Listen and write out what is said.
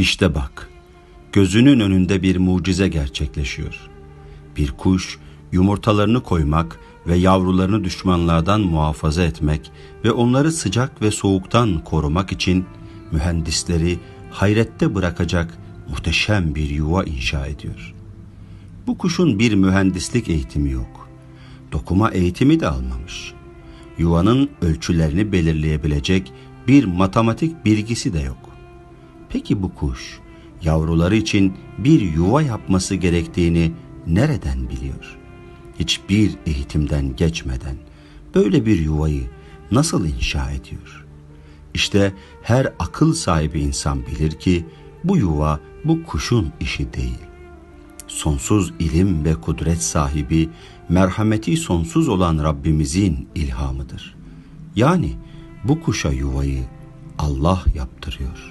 İşte bak, gözünün önünde bir mucize gerçekleşiyor. Bir kuş yumurtalarını koymak ve yavrularını düşmanlardan muhafaza etmek ve onları sıcak ve soğuktan korumak için mühendisleri hayrette bırakacak muhteşem bir yuva inşa ediyor. Bu kuşun bir mühendislik eğitimi yok. Dokuma eğitimi de almamış. Yuvanın ölçülerini belirleyebilecek bir matematik bilgisi de yok. Peki bu kuş yavruları için bir yuva yapması gerektiğini nereden biliyor? Hiçbir eğitimden geçmeden böyle bir yuvayı nasıl inşa ediyor? İşte her akıl sahibi insan bilir ki bu yuva bu kuşun işi değil. Sonsuz ilim ve kudret sahibi, merhameti sonsuz olan Rabbimizin ilhamıdır. Yani bu kuşa yuvayı Allah yaptırıyor.''